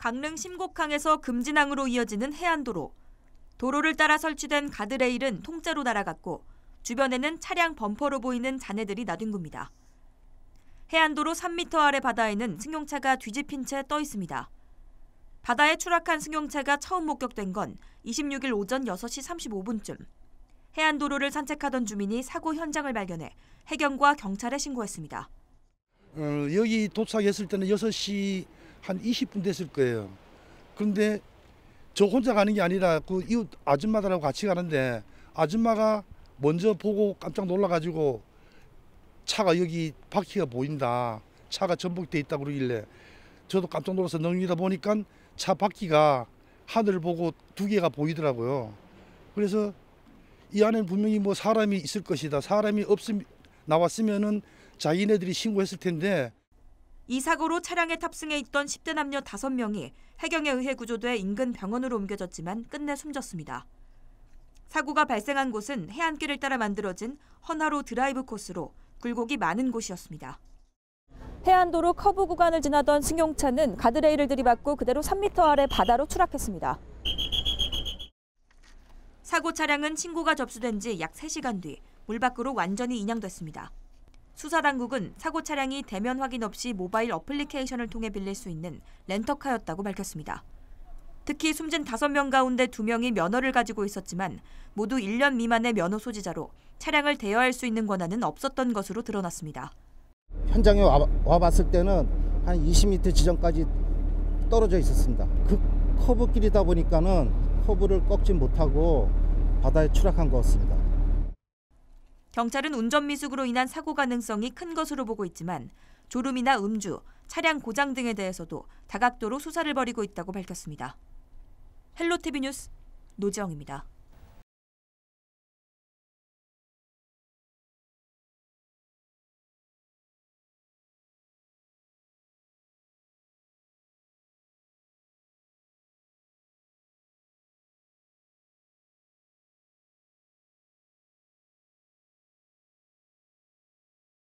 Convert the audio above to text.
강릉 심곡항에서 금진항으로 이어지는 해안도로. 도로를 따라 설치된 가드레일은 통째로 날아갔고 주변에는 차량 범퍼로 보이는 잔해들이 나뒹굽니다. 해안도로 3m 아래 바다에는 승용차가 뒤집힌 채 떠 있습니다. 바다에 추락한 승용차가 처음 목격된 건 26일 오전 6시 35분쯤. 해안도로를 산책하던 주민이 사고 현장을 발견해 해경과 경찰에 신고했습니다. 어, 여기 도착했을 때는 6시 한 20분 됐을 거예요. 그런데 저 혼자 가는 게 아니라 그 이웃 아줌마들하고 같이 가는데 아줌마가 먼저 보고 깜짝 놀라가지고 차가 여기 바퀴가 보인다. 차가 전복돼 있다 그러길래 저도 깜짝 놀라서 넘기다 보니까 차 바퀴가 하늘을 보고 두 개가 보이더라고요. 그래서 이 안에 분명히 뭐 사람이 있을 것이다. 사람이 없음 나왔으면은 자기네들이 신고했을 텐데 이 사고로 차량에 탑승해 있던 10대 남녀 5명이 해경에 의해 구조돼 인근 병원으로 옮겨졌지만 끝내 숨졌습니다. 사고가 발생한 곳은 해안길을 따라 만들어진 헌화로 드라이브 코스로 굴곡이 많은 곳이었습니다. 해안도로 커브 구간을 지나던 승용차는 가드레일을 들이받고 그대로 3m 아래 바다로 추락했습니다. 사고 차량은 신고가 접수된 지 약 3시간 뒤 물 밖으로 완전히 인양됐습니다. 수사당국은 사고 차량이 대면 확인 없이 모바일 어플리케이션을 통해 빌릴 수 있는 렌터카였다고 밝혔습니다. 특히 숨진 5명 가운데 2명이 면허를 가지고 있었지만 모두 1년 미만의 면허 소지자로 차량을 대여할 수 있는 권한은 없었던 것으로 드러났습니다. 현장에 와, 와봤을 때는 한 20m 지점까지 떨어져 있었습니다. 그 커브길이다 보니까는 커브를 꺾지 못하고 바다에 추락한 것 같습니다. 경찰은 운전 미숙으로 인한 사고 가능성이 큰 것으로 보고 있지만 졸음이나 음주, 차량 고장 등에 대해서도 다각도로 수사를 벌이고 있다고 밝혔습니다. 헬로티비 뉴스 노지영입니다.